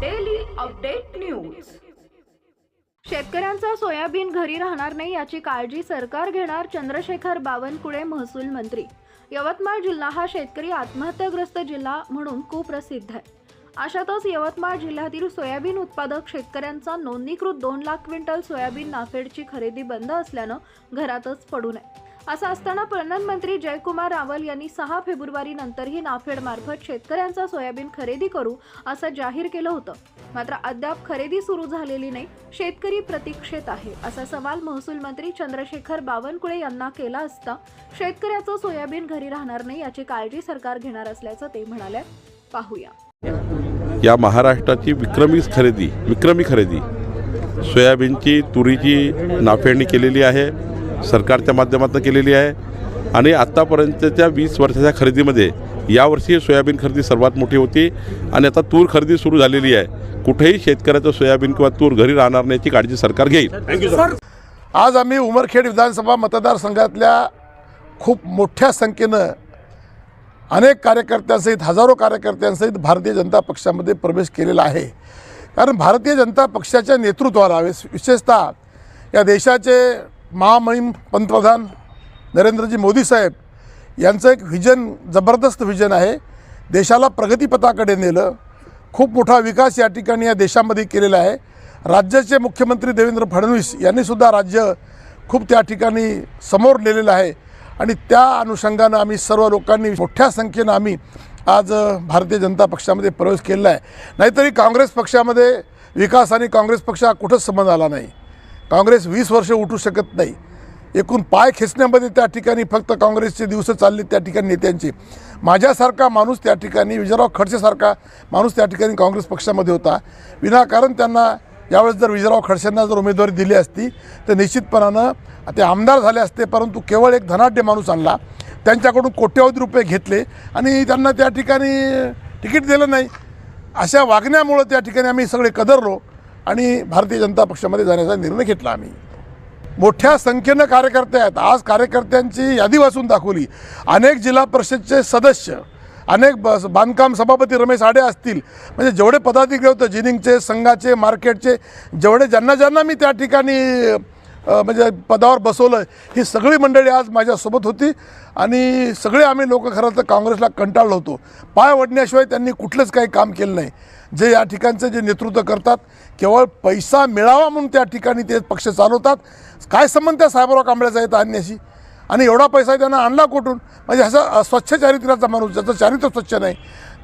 Daily update news शेतकऱ्यांचा soybean घरी राहणार नाही याची काळजी सरकार घेणार चंद्रशेखर बावनकुळे महसूल मंत्री. यवतमाळ जिल्हा हा शेतकरी आत्महत्याग्रस्त जिल्हा म्हणून कुप्रसिद्ध आहे. अशातच यवतमाळ जिल्ह्यातील सोयाबीन उत्पादक शेतकऱ्यांचा नोंदणीकृत दोन लाख क्विंटल सोयाबीन नाफेडची खरेदी बंद असल्यानं घरातच पडू नये असं असताना प्रधानमंत्री जयकुमार रावल यांनी सहा फेब्रुवारी नंतरही नाफेड मार्फत शेतकऱ्यांचा सोयाबीन खरेदी करू असं जाहीर केलं होतं. मात्र अद्याप खरेदी सुरू झालेली नाही शेतकरी प्रतीक्षेत आहे असा सवाल महसूल मंत्री चंद्रशेखर बावनकुळे यांना केला असता शेतकऱ्याचं सोयाबीन घरी राहणार नाही याची काळजी सरकार घेणार असल्याचं ते म्हणाले पाहूया. या महाराष्ट्राची विक्रमी खरेदी विक्रमी खरेदी. सोयाबीनची तुरीची नाफेडणी केलेली आहे. सरकारच्या माध्यमातून केलेली आहे. आणि आत्तापर्यंतच्या वीस वर्षाच्या खरेदीमध्ये यावर्षी सोयाबीन खरेदी सर्वात मोठी होती. आणि आता तूर खरेदी सुरू झालेली आहे. कुठेही शेतकऱ्याचं सोयाबीन किंवा तूर घरी राहणार नाही याची काळजी सरकार घेईल. आज आम्ही उमरखेड विधानसभा मतदारसंघातल्या खूप मोठ्या संख्येनं अनेक कार्यकर्त्यांसहित हजारो कार्यकर्त्यांसहित भारतीय जनता पक्षामध्ये प्रवेश केलेला आहे. कारण भारतीय जनता पक्षाच्या नेतृत्वाला विश- विशेषतः या देशाचे महामहिम पंतप्रधान नरेंद्रजी मोदी साहेब यांचं एक व्हिजन जबरदस्त व्हिजन आहे. देशाला प्रगतीपथाकडे नेलं. खूप मोठा विकास या ठिकाणी या देशामध्ये केलेला आहे. राज्याचे मुख्यमंत्री देवेंद्र फडणवीस यांनीसुद्धा राज्य खूप त्या ठिकाणी समोर नेलेलं आहे. आणि त्या अनुषंगानं आम्ही सर्व लोकांनी मोठ्या संख्येनं आम्ही आज भारतीय जनता पक्षामध्ये प्रवेश केलेला आहे. नाहीतरी काँग्रेस पक्षामध्ये विकास आणि काँग्रेस पक्ष हा कुठंच संबंध आला नाही. काँग्रेस वीस वर्ष उठू शकत नाही. एकूण पाय खेचण्यामध्ये त्या ठिकाणी फक्त काँग्रेसचे दिवस चालले त्या ठिकाणी नेत्यांचे. माझ्यासारखा माणूस त्या ठिकाणी विजयराव खडसेसारखा माणूस त्या ठिकाणी काँग्रेस पक्षामध्ये होता. विनाकारण त्यांना यावेळेस जर विजयराव खडसेंना जर उमेदवारी दिली असती तर निश्चितपणानं ते आमदार झाले असते परंतु केवळ एक धनाढ्य माणूस आणला. त्यांच्याकडून कोट्यवधी रुपये घेतले आणि त्यांना त्या ठिकाणी तिकीट दिलं नाही. अशा वागण्यामुळं त्या ठिकाणी आम्ही सगळे कदरलो. आणि भारतीय जनता पक्षामध्ये जाण्याचा निर्णय घेतला आम्ही. मोठ्या संख्येनं कार्यकर्ते आहेत. आज कार्यकर्त्यांची यादी वाचून दाखवली. अनेक जिल्हा परिषदचे सदस्य अनेक बस बांधकाम सभापती रमेश आडे असतील. म्हणजे जेवढे पदाधिकारी होते जिनिंगचे संघाचे मार्केटचे जेवढे ज्यांना ज्यांना मी त्या ठिकाणी म्हणजे पदावर बसवलं ही सगळी मंडळी आज माझ्यासोबत होती आणि सगळे आम्ही लोक खरं तर काँग्रेसला कंटाळलो होतो. पाय वडण्याशिवाय त्यांनी कुठलंच काही काम केलं नाही. जे या ठिकाणचं जे नेतृत्व करतात केवळ पैसा मिळावा म्हणून त्या ठिकाणी ते पक्ष चालवतात. काय संबंध त्या साहेबराव कांबळ्याचा येतं आणण्याशी? आणि एवढा पैसा त्यांना आणला कुठून? म्हणजे असं स्वच्छ चारित्र्याचा माणूस ज्याचं चारित्र्य स्वच्छ नाही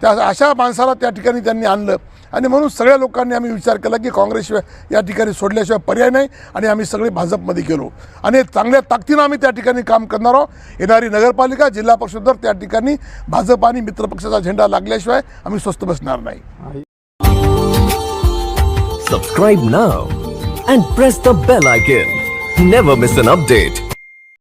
त्या अशा माणसाला त्या ठिकाणी त्यांनी आणलं. आणि म्हणून सगळ्या लोकांनी आम्ही विचार केला की काँग्रेसशिवाय या ठिकाणी सोडल्याशिवाय पर्याय नाही आणि आम्ही सगळे भाजपमध्ये गेलो. आणि चांगल्या ताकदीनं आम्ही त्या ठिकाणी काम करणार आहोत. येणारी नगरपालिका जिल्हा परिषद त्या ठिकाणी भाजप आणि मित्रपक्षाचा झेंडा लागल्याशिवाय आम्ही स्वस्त बसणार नाही. Subscribe now and press the bell icon never miss an update